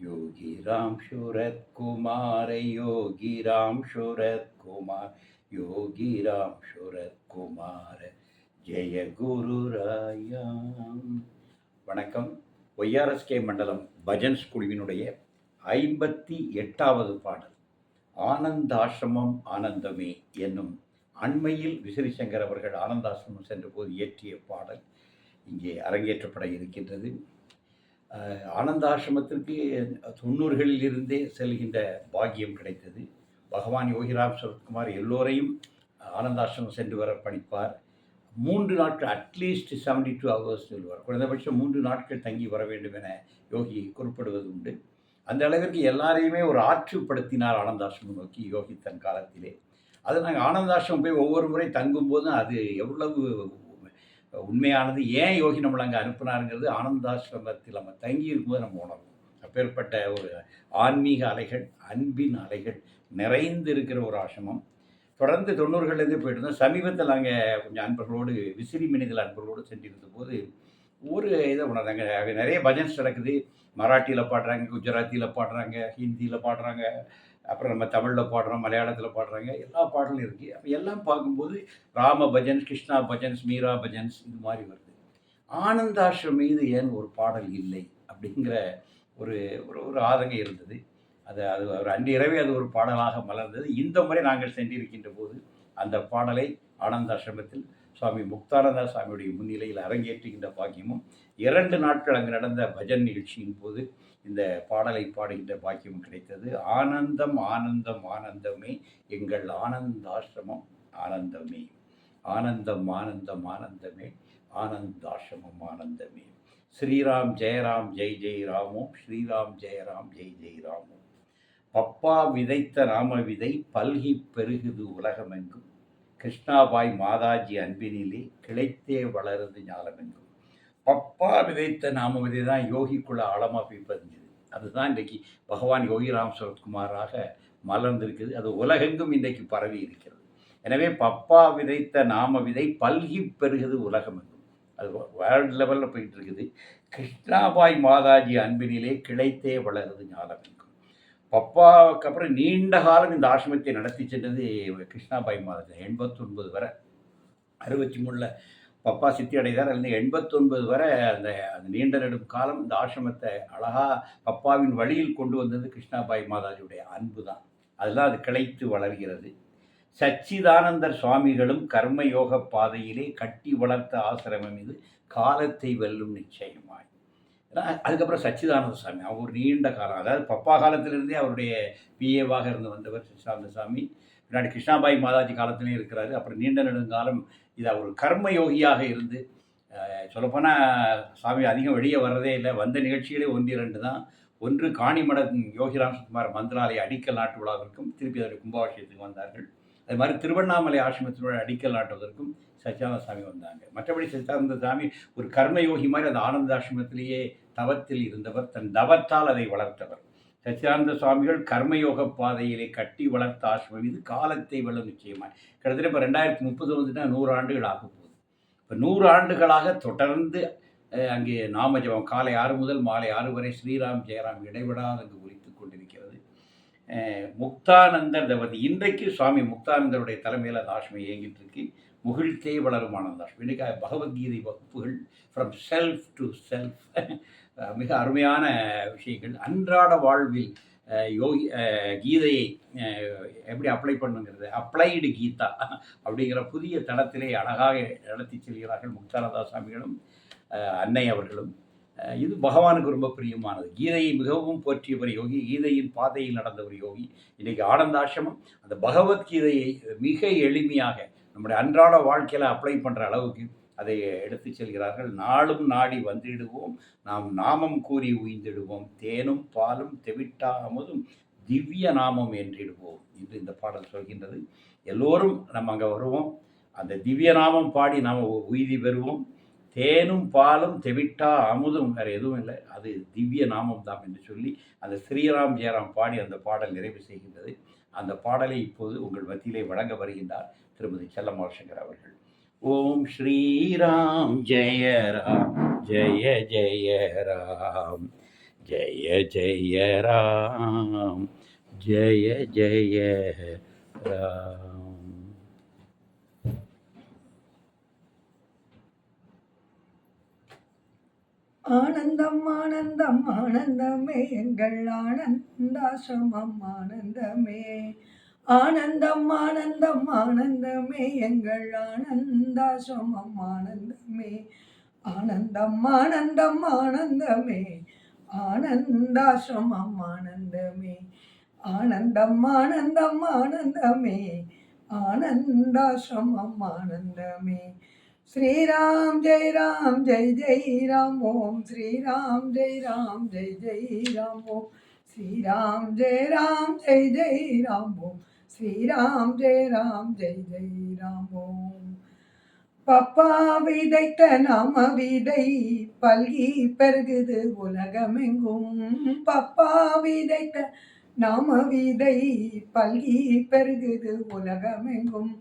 योगी राम शूरत कुमार योगी राम शूरत कुमार योगी राम शूरत குமார ஜெய குரு ராயாம் வணக்கம் ஒய்ஆர்எஸ்கே மண்டலம் பஜன்ஸ் குழுவினுடைய ஐம்பத்தி எட்டாவது பாடல் ஆனந்தாசிரமம் ஆனந்தமே என்னும் அண்மையில் விசிறி சங்கர் அவர்கள் ஆனந்தாசிரமம் சென்ற போது இயற்றிய பாடல் இங்கே அரங்கேற்றப்பட இருக்கின்றது அஹ், ஆனந்தாசிரமத்திற்கு தொண்ணூறுகளில் இருந்தே செல்கின்ற பாக்கியம் கிடைத்தது. பகவான் யோகிராம் சரத்குமார் எல்லோரையும் ஆனந்தாசிரமம் சென்று வர பணிப்பார். மூன்று நாட்கள் அட்லீஸ்ட் செவன்டி டூ ஹவர்ஸ் சொல்வார். குறைந்தபட்சம் மூன்று நாட்கள் தங்கி வர வேண்டும் என யோகி குறிப்பிடுவது உண்டு அந்த அளவிற்கு எல்லாரையுமே ஒரு ஆற்றுப்படுத்தினார் ஆனந்தாசிரமம் நோக்கி யோகி தன் காலத்திலே. அது நாங்கள் ஆனந்தாசிரமம் போய் ஒவ்வொரு முறை தங்கும்போதும் அது எவ்வளவு உண்மையானது ஏன் யோகி நம்மளை அங்கே அனுப்புனாருங்கிறது ஆனந்தாசிரமத்தில் நம்ம தங்கி இருக்கும்போது நம்ம உணர்வோம். அப்பேற்பட்ட ஒரு ஆன்மீக அலைகள் அன்பின் அலைகள் நிறைந்து இருக்கிற ஒரு ஆசிரமம். தொடர்ந்து தொண்ணூறுகள்லேருந்து போயிட்டு இருந்தோம். சமீபத்தில் நாங்கள் கொஞ்சம் அன்பர்களோடு விசிறி மினிதல் அன்பர்களோடு சென்றிருந்த போது ஒரு இதை உணர்ந்தாங்க. அங்கே நிறைய பஜன்ஸ் நடக்குது. மராட்டியில் பாடுறாங்க குஜராத்தியில் பாடுறாங்க ஹிந்தியில் பாடுறாங்க அப்புறம் நம்ம தமிழில் பாடுறோம் மலையாளத்தில் பாடுறாங்க எல்லா பாடலும் இருக்குது அப்போ எல்லாம் பார்க்கும்போது ராம பஜன்ஸ் கிருஷ்ணா பஜன்ஸ் மீரா பஜன்ஸ் இது மாதிரி வருது. ஆனந்தாஷ்ரம் மீது ஏன் ஒரு பாடல் இல்லை அப்படிங்கிற ஒரு ஒரு ஒரு ஆதங்கம் இருந்தது. அது அது ஒரு அன்று இரவே அது ஒரு பாடலாக மலர்ந்தது. இந்த முறை நாங்கள் சென்றிருக்கின்ற போது அந்த பாடலை ஆனந்தாஷ்ரமத்தில் சுவாமி முக்தானந்தா சுவாமியுடைய முன்னிலையில் அரங்கேற்றுகின்ற பாக்கியமும் இரண்டு நாட்கள் அங்கு நடந்த பஜன் நிகழ்ச்சியின் போது இந்த பாடலை பாடுகின்ற பாக்கியம் கிடைத்தது. ஆனந்தம் ஆனந்தம் ஆனந்தமே எங்கள் ஆனந்தாசிரமம் ஆனந்தமே. ஆனந்தம் ஆனந்தம் ஆனந்தமே ஆனந்தாசிரமம் ஆனந்தமே. ஸ்ரீராம் ஜெயராம் ஜெய் ஜெய் ராமோ ஸ்ரீராம் ஜெயராம் ஜெய் ஜெய் ராமும் பப்பா விதைத்த ராம விதை பல்கி பெருகுது உலகமெங்கும். கிருஷ்ணாபாய் மாதாஜி அன்பினிலே கிளைத்தே வளருது ஞானமெங்கும். பப்பா விதைத்த நாம விதை தான் யோகிக்குள்ள ஆழமாக போய் பதிஞ்சுது. அதுதான் இன்றைக்கு பகவான் யோகி ராம் சரத்குமாராக மலர்ந்திருக்குது அது உலகெங்கும் இன்றைக்கு பரவி இருக்கிறது. எனவே பப்பா விதைத்த நாம விதை பல்கி உலகம் உலகமெங்கும். அது வேர்ல்டு லெவலில் போயிட்டு இருக்குது கிருஷ்ணாபாய் மாதாஜி அன்பினிலே கிளைத்தே வளருது ஞாலமெங்கும் பப்பாவுக்கு அப்புறம் நீண்ட காலம் இந்த ஆசிரமத்தை நடத்தி சென்றது கிருஷ்ணாபாய் மாதாஜி. எண்பத்தொன்பது வரை. அறுபத்தி மூணில் பப்பா சித்தி அடைந்தார். அல்லது எண்பத்தொன்பது வரை அந்த அந்த நீண்ட நெடும் காலம் இந்த ஆசிரமத்தை அழகாக பப்பாவின் வழியில் கொண்டு வந்தது கிருஷ்ணாபாய் மாதாஜியுடைய அன்பு தான். அதுதான் அது கிளைத்து வளர்கிறது. சச்சிதானந்தர் சுவாமிகளும் கர்மயோக பாதையிலே கட்டி வளர்த்த ஆசிரமம் இது. காலத்தை வெல்லும் நிச்சயமாய். ஏன்னா, அதுக்கப்புறம் சச்சிதானந்த சாமி அவர் ஒரு நீண்ட காலம். அதாவது பப்பா காலத்திலிருந்தே அவருடைய பிஏவாக இருந்து வந்தவர் சச்சிதானந்த சாமி பின்னாடி கிருஷ்ணாபாய் மாதாஜி காலத்திலையும் இருக்கிறாரு. அப்புறம் நீண்ட நெடுங்காலம் இதை ஒரு கர்ம யோகியாக இருந்து சொல்லப்போனால் சாமி அதிகம் வெளியே வர்றதே இல்லை. வந்த நிகழ்ச்சிகளே ஒன்று இரண்டு தான். ஒன்று காணிமட யோகிராம் சுகுமார் மந்திராலய அடிக்கல் நாட்டு விழாவிற்கும் திருப்பி அதற்கு கும்பாபிஷேகத்துக்கு வந்தார்கள். அது மாதிரி திருவண்ணாமலை ஆசிரமத்தினுடைய அடிக்கல் நாட்டுவதற்கும் சச்சிதானந்த சாமி வந்தாங்க. மற்றபடி சச்சிதானந்த சாமி ஒரு கர்மயோகி மாதிரி அந்த ஆனந்த ஆசிரமத்திலேயே தவத்தில் இருந்தவர். தன் தவத்தால் அதை வளர்த்தவர். சச்சிதானந்த சுவாமிகள் கர்மயோக பாதையிலே கட்டி வளர்த்த ஆசிரமம். இது காலத்தை வெல்ல நிச்சயமாய். கிட்டத்தட்ட இப்போ ரெண்டாயிரத்தி முப்பது வந்துட்டா நூறு ஆண்டுகள் ஆக போகுது. இப்போ நூறு ஆண்டுகளாக தொடர்ந்து அங்கே நாமஜபம் காலை ஆறு முதல் மாலை ஆறு வரை ஸ்ரீராம் ஜெயராம் இடைவிடாது அங்கு ஒலித்து கொண்டிருக்கிறது. முக்தானந்தர் தவதி இன்றைக்கு சுவாமி முக்தானந்தருடைய தலைமையில் அந்த ஆசிரமம் இயங்கிட்டு இருக்கு. முகிழ்த்தே வளரும் ஆனந்தாஷ் இன்றைக்கு பகவத்கீதை வகுப்புகள் ஃப்ரம் செல்ஃப் டு செல்ஃப் மிக அருமையான விஷயங்கள். அன்றாட வாழ்வில் யோகி கீதையை எப்படி அப்ளை பண்ணுங்கிறது? அப்ளைடு கீதா அப்படிங்கிற புதிய தளத்திலே அழகாக நடத்தி செல்கிறார்கள் முக்தானந்தா சாமிகளும் அன்னை அவர்களும். இது பகவானுக்கு ரொம்ப பிரியமானது. கீதையை மிகவும் போற்றியவர் யோகி கீதையின் பாதையில் நடந்த ஒரு யோகி. இன்றைக்கி ஆனந்தாசிரமம். அந்த பகவத்கீதையை மிக எளிமையாக நம்முடைய அன்றாட வாழ்க்கையில் அப்ளை பண்ணுற அளவுக்கு அதை எடுத்து செல்கிறார்கள். நாளும் நாடி வந்திடுவோம். நாம் நாமம் கூறி உயிந்திடுவோம். தேனும் பாலும் தெவிட்டாமதும் திவ்ய நாமம் என்றிடுவோம் என்று இந்த பாடல் சொல்கின்றது. எல்லோரும் நம்ம அங்கே வருவோம். அந்த திவ்ய நாமம் பாடி நாம் உய்தி பெறுவோம். தேனும் பாலும் தெவிட்டா அமுதும். வேறு எதுவும் இல்லை. அது திவ்ய நாமம் தான் என்று சொல்லி அந்த ஸ்ரீராம் ஜெயராம் பாடி அந்த பாடல் நிறைவு செய்கின்றது. அந்த பாடலை இப்போது உங்கள் மத்தியிலே வழங்க வருகின்றார் திருமதி செல்லம்மாள் சங்கர் அவர்கள். ஓம் ஸ்ரீராம் ஜெய ராம் ஜெய ஜெய ராம் ஜெய ஜெய ராம் ஜெய ஜெய ராம் ஆனந்தம் ஆனந்தம் ஆனந்தமே. எங்கள் ஆனந்தாசிரமம் ஆனந்தமே. ஆனந்தம் ஆனந்தம் ஆனந்தமே. எங்கள் ஆனந்தாசிரமம் ஆனந்தமே. ஆனந்தம் ஆனந்தம் ஆனந்தமே. ஆனந்தாசிரமம் ஆனந்தமே. ஆனந்தம் ஆனந்தம் ஆனந்தமே. ஆனந்தாசிரமம் ஆனந்தமே. ஸ்ரீராம் ஜெய் ராம் ஜெய் ஜெய் ராம் ஓம். ஸ்ரீராம் ஜெய் ராம் ஜெய் ஜெய் ராம் ஓம். ஸ்ரீராம் ஜெய் ராம் ஜெய் ஜெய் ராம் ஓம். ஸ்ரீராம் ஜெய் ராம் ஜெய் ஜெய் ராம் ஓம். பப்பா விதைத்த நாம விதை பல்கி பெருகுது உலகமெங்கும். பப்பா விதைத்த நாம விதை பல்கி பெருகுது உலகமெங்கும்.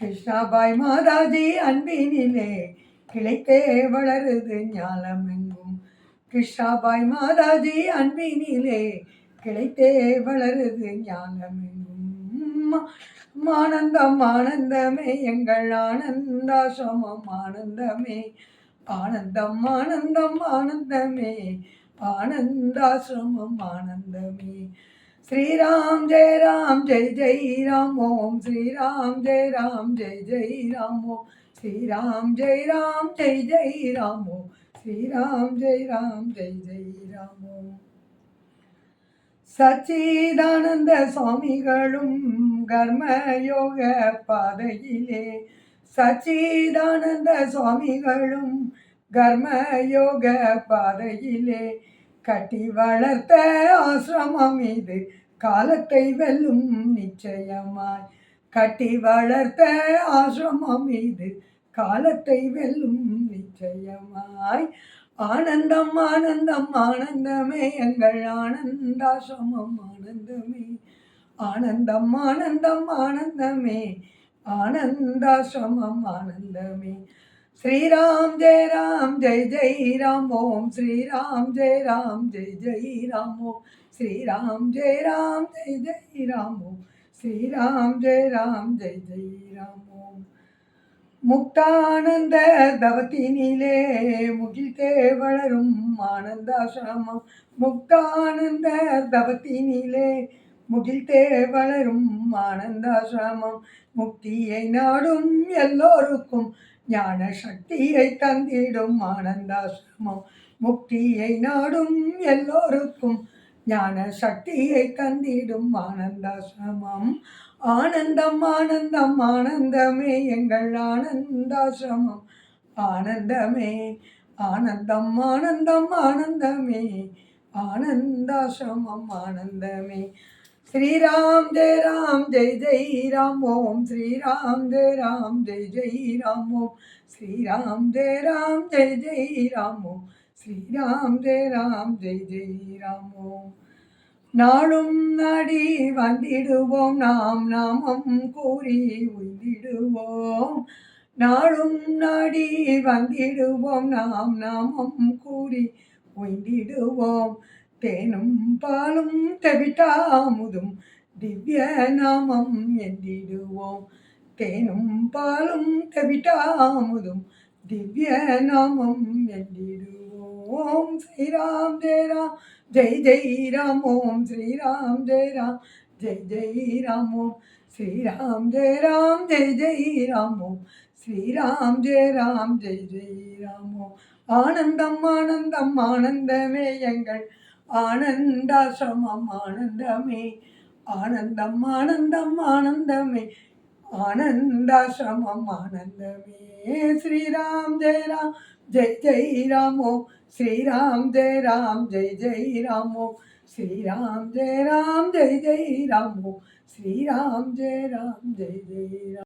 கிருஷ்ணாபாய் மாதாஜி அன்பினிலே கிளைத்தே வளருது ஞானமெங்கும். கிருஷ்ணாபாய் மாதாஜி அன்பினிலே கிளைத்தே வளருது ஞானமெங்கும். ஆனந்தம் ஆனந்தமே எங்கள் ஆனந்தாசமம் ஆனந்தமே. ஆனந்தம் ஆனந்தம் ஆனந்தமே. ஆனந்தாசிரமம் ஆனந்தமே. ஸ்ரீராம் ஜெய ராம் ஜெய் ஜெய் ராம் ஓம். ஸ்ரீராம் ஜெய் ராம் ஜெய் ஜெய் ராம் ஓம். ஸ்ரீராம் ஜெய் ராம் ஜெய் ஜெய் ராம் ஓம். ஸ்ரீராம் ஜெய் ராம் ஜெய் ஜெய் ராம் ஓம். சச்சிதானந்த சுவாமிகளும் கர்மயோக பாதையிலே சச்சிதானந்த சுவாமிகளும் கர்மயோக பாதையிலே கட்டி வளர்த்த ஆசிரமம் இது. காலத்தை வெல்லும் நிச்சயமாய். கட்டி வளர்த்த ஆசிரமம் இது. காலத்தை வெல்லும் நிச்சயமாய். ஆனந்தம் ஆனந்தம் ஆனந்தமே எங்கள் ஆனந்தாசிரமம் ஆனந்தமே. ஆனந்தம் ஆனந்தம் ஆனந்தமே. ஆனந்தாசிரமம் ஆனந்தமே. ശ്രീരാം ജയ രാം ജയ ജയ രാം ഓം. ശ്രീരാം ജയ രാം ജയ ജയ രാം ഓം. ശ്രീരാം ജയ രാം ജയ ജയ രാം ഓം. ശ്രീരാം ജയ രാം ജയ ജയ രാം ഓം. മുക്താനന്ദ ദവത്തിനിലേ മുഖിൽത്തേ വളരും ആനന്ദാശ്രമം. മുക്താനന്ദ ദവത്തിനിലേ മുഖിൽത്തേ വളരും ആനന്ദാശ്രമം. മുക്തിയെ നാടും എല്ലോർക്കും ஞான சக்தியை தந்திடும் ஆனந்தாசிரமம் முக்தியை நாடும் எல்லோருக்கும். ஞான சக்தியை தந்திடும் ஆனந்தாசிரமம் ஆனந்தம் ஆனந்தம் ஆனந்தமே எங்கள் ஆனந்தாசிரமம் ஆனந்தமே ஆனந்தம் ஆனந்தம் ஆனந்தமே ஆனந்தாசிரமம் ஆனந்தமே. ஸ்ரீராம் ஜெய் ராம் ஜெய் ஜெய் ராம் ஓம். ஸ்ரீராம் ஜெய் ராம் ஜெய் ஜெய் ராம் ஓம். ஸ்ரீராம் ஜெய் ராம் ஜெய் ஜெய் ராம் ஓம். ஸ்ரீராம் ஜெய் ராம் ஜெய் ஜெய் ராம் ஓம். நாளும் நடி வந்திடுவோம். நாம் நாமம் கூறி உய்ந்திடுவோம். நாளும் நடி வந்திடுவோம். நாம் நாமம் கூறி உய்ந்திடுவோம். உய்திடுவோம் தேனும் பாலும் தெவிட்டாமுதும் திவ்ய நாமம் என்றிடுவோம் தேனும் பாலும் தெவிட்டாமுதும் திவ்ய நாமம் என்றிடுவோம் ஸ்ரீராம் ஜெயராம் ஜெய் ஜெய் ராம் ஓம் ஸ்ரீராம் ஜெயராம் ஜெய் ஜெய் ராம் ஓம் ஸ்ரீராம் ஜெய ராம் ஜெய் ஜெய் ராம் ஓம் ஸ்ரீராம் ஜெய ராம் ஜெய் ஜெய் ராம் ஓம் ஆனந்தம் ஆனந்தம் ஆனந்தமே எங்கள் ஆனந்தாசிரமம் ஆனந்தமே ஆனந்தம் ஆனந்தம் ஆனந்தமே ஆனந்தாசிரமம் ஆனந்தமே ஸ்ரீராம் ஜெய ராம் ஜெய் ஜெய் ராமோ ஸ்ரீராம் ஜெய ராம் ஜெய் ஜெய் ராமோ ஸ்ரீராம் ஜெய ராம் ஜெய் ஜெய் ராமோ ஸ்ரீராம் ஜெய ராம் ஜெய் ஜெய் ராம்